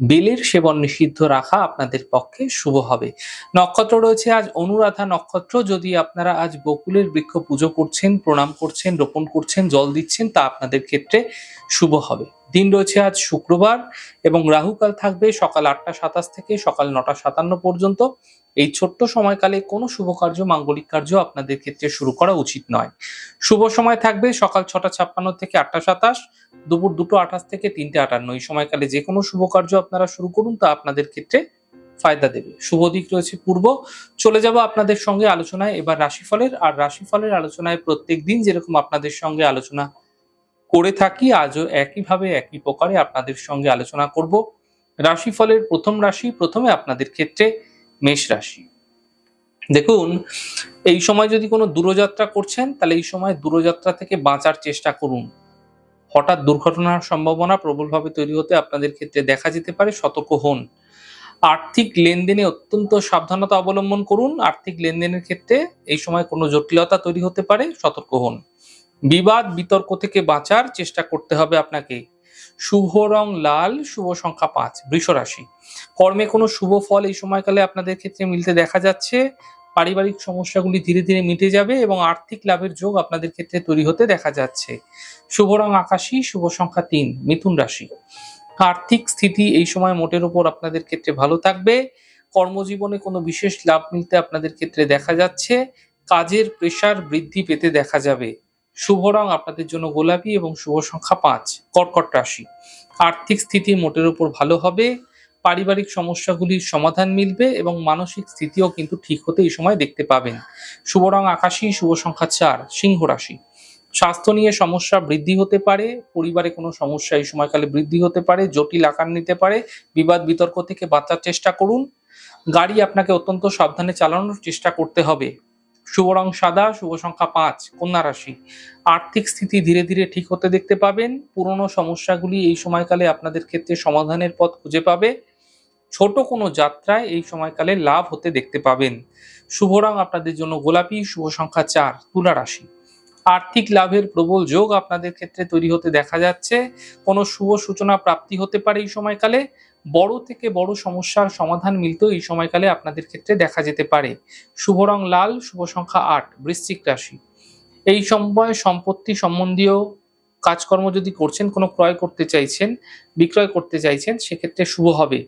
বেলের সেবন নিষিদ্ধ রাখা আপনাদের পক্ষে শুভ হবে। নক্ষত্র রয়েছে আজ অনুরাধা নক্ষত্র। যদি আপনারা আজ বকুলের বৃক্ষ পুজো করছেন, প্রণাম করছেন, রোপণ করছেন, জল দিচ্ছেন, তা আপনাদের ক্ষেত্রে শুভ হবে। দিন রয়েছে আজ শুক্রবার এবং রাহুকাল থাকবে সকাল আটটা সাতাশ থেকে সকাল নটা সাতান্ন পর্যন্ত। এই ছোট্ট সময়কালে কোনো শুভ কার্য, মাঙ্গলিক কার্য আপনাদের ক্ষেত্রে শুরু করা উচিত নয়। শুভ সময় থাকবে সকাল ছটা ছাপ্পান্ন থেকে আটটা সাতাশ, দুপুর দুটো আঠাশ থেকে তিনটে আটান্ন। এই সময়কালে যে কোনো শুভ কার্য আপনারা শুরু করুন, তা আপনাদের ক্ষেত্রে ফায়দা দেবে। শুভ দিক রয়েছে পূর্ব। চলে যাব আপনাদের সঙ্গে আলোচনায়। এবার রাশিফলের, আর রাশিফলের আলোচনায় প্রত্যেক দিন যেরকম আপনাদের সঙ্গে আলোচনা করে থাকি, আজও একইভাবে, একই প্রকারে আপনাদের সঙ্গে আলোচনা করব। রাশিফলের প্রথম রাশি, প্রথমে আপনাদের ক্ষেত্রে মেষ রাশি। দেখুন, এই সময় যদি কোনো দূরযাত্রা করছেন, তাহলে এই সময় দূরযাত্রা থেকে বাঁচার চেষ্টা করুন। হঠাৎ দুর্ঘটনার সম্ভাবনা প্রবলভাবে তৈরি হতে আপনাদের ক্ষেত্রে দেখা যেতে পারে, সতর্ক হন। আর্থিক লেনদেনে অত্যন্ত সাবধানতা অবলম্বন করুন। আর্থিক লেনদেনের ক্ষেত্রে এই সময় কোনো জটিলতা তৈরি হতে পারে, সতর্ক হন। বিবাদ, বিতর্ক থেকে বাঁচার চেষ্টা করতে হবে আপনাকে। শুভ রং লাল, শুভ সংখ্যা পাঁচ, বৃষ রাশি। কর্মে কোনো শুভ ফল এই সময়কালে আপনাদের ক্ষেত্রে মিলতে দেখা যাচ্ছে। পারিবারিক সমস্যাগুলি ধীরে ধীরে মিটে যাবে এবং আর্থিক লাভের যোগ আপনাদের ক্ষেত্রে তৈরি হতে দেখা যাচ্ছে। শুভ রং আকাশী, শুভ সংখ্যা তিন, মিথুন রাশি। আর্থিক স্থিতি এই সময় মোটের ওপর আপনাদের ক্ষেত্রে ভালো থাকবে। কর্মজীবনে কোনো বিশেষ লাভ মিলতে আপনাদের ক্ষেত্রে দেখা যাচ্ছে। কাজের প্রেশার বৃদ্ধি পেতে দেখা যাবে। শুভ রং আপনাদের জন্য গোলাপি এবং শুভ সংখ্যা পাঁচ, কর্কট রাশি। আর্থিক স্থিতি মোটের ওপর ভালো হবে, পারিবারিক সমস্যাগুলির সমাধান মিলবে এবং মানসিক স্থিতিও কিন্তু ঠিক হতে এই সময় দেখতে পাবেন। শুভ রং আকাশী, শুভ সংখ্যা চার, সিংহ রাশি। স্বাস্থ্য নিয়ে সমস্যা বৃদ্ধি হতে পারে, পরিবারে কোনো সমস্যা এই সময়কালে বৃদ্ধি হতে পারে, জটিল আকার নিতে পারে, বিবাদ বিতর্ক থেকে বাঁচার চেষ্টা করুন। গাড়ি আপনাকে অত্যন্ত সাবধানে চালানোর চেষ্টা করতে হবে। শুভ রং সাদা, শুভ সংখ্যা পাঁচ, কন্যা রাশি। আর্থিক স্থিতি ধীরে ধীরে ঠিক হতে দেখতে পাবেন। পুরনো সমস্যাগুলি এই সময়কালে আপনাদের ক্ষেত্রে সমাধানের পথ খুঁজে পাবে। ছোট কোনো যাত্রায় এই সময়কালে লাভ হতে দেখতে পাবেন। শুভ রং আপনাদের জন্য গোলাপি, শুভ সংখ্যা চার, তুলা রাশি। আর্থিক লাভের প্রবল যোগ আপনাদের ক্ষেত্রে তৈরি হতে দেখা যাচ্ছে। কোনো শুভ সূচনা প্রাপ্তি হতে পারে এই সময়কালে। বড় থেকে বড় সমস্যার সমাধান মিলতেও এই সময়কালে আপনাদের ক্ষেত্রে দেখা যেতে পারে। শুভ রং লাল, শুভ সংখ্যা আট, বৃশ্চিক রাশি। এই সময় সম্পত্তি সম্বন্ধীয় কাজকর্ম যদি করছেন, কোনো ক্রয় করতে চাইছেন, বিক্রয় করতে চাইছেন, সেক্ষেত্রে শুভ হবে।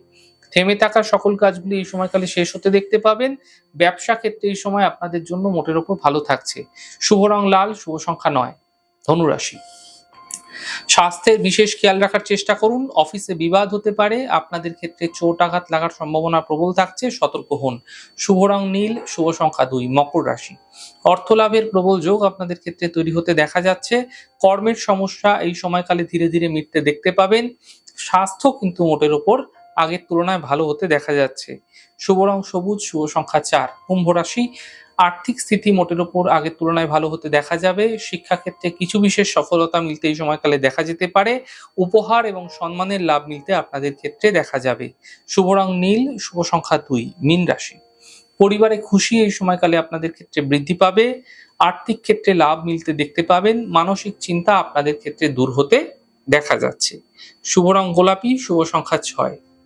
থেমে থাকা সকল কাজগুলি এই সময়কালে শেষ হতে দেখতে পাবেন। ব্যবসা ক্ষেত্রে এই সময় আপনাদের জন্য মোটের ওপর ভালো থাকছে। শুভ রং লাল, শুভ সংখ্যা নয়। ধনুরাশি। স্বাস্থ্যের বিশেষ খেয়াল রাখার চেষ্টা করুন। অফিসে বিবাদ হতে পারে। আপনাদের ক্ষেত্রে চোট আঘাত লাগার সম্ভাবনা প্রবল থাকছে। সতর্ক হন। শুভ রং নীল, শুভ সংখ্যা দুই, মকর রাশি। অর্থ লাভের প্রবল যোগ আপনাদের ক্ষেত্রে তৈরি হতে দেখা যাচ্ছে। কর্মের সমস্যা এই সময়কালে ধীরে ধীরে মিটতে দেখতে পাবেন। স্বাস্থ্য কিন্তু মোটের ওপর আগের তুলনায় ভালো হতে দেখা যাচ্ছে। শুভ রং সবুজ শুভ সংখ্যা চার। কুম্ভ রাশি, আর্থিক স্থিতি মোটের ওপর আগের তুলনায় ভালো হতে দেখা যাবে। শিক্ষাক্ষেত্রে কিছু বিশেষ সফলতা মিলতে এই সময়কালে দেখা যেতে পারে। উপহার এবং সম্মানের লাভ মিলতে আপনাদের ক্ষেত্রে দেখা যাবে। শুভ রং নীল, শুভ সংখ্যা দুই, মীন রাশি। পরিবারে খুশি এই সময়কালে আপনাদের ক্ষেত্রে বৃদ্ধি পাবে। আর্থিক ক্ষেত্রে লাভ মিলতে দেখতে পাবেন। মানসিক চিন্তা আপনাদের ক্ষেত্রে দূর হতে দেখা যাচ্ছে। শুভ রং গোলাপি, শুভ সংখ্যা ছয়।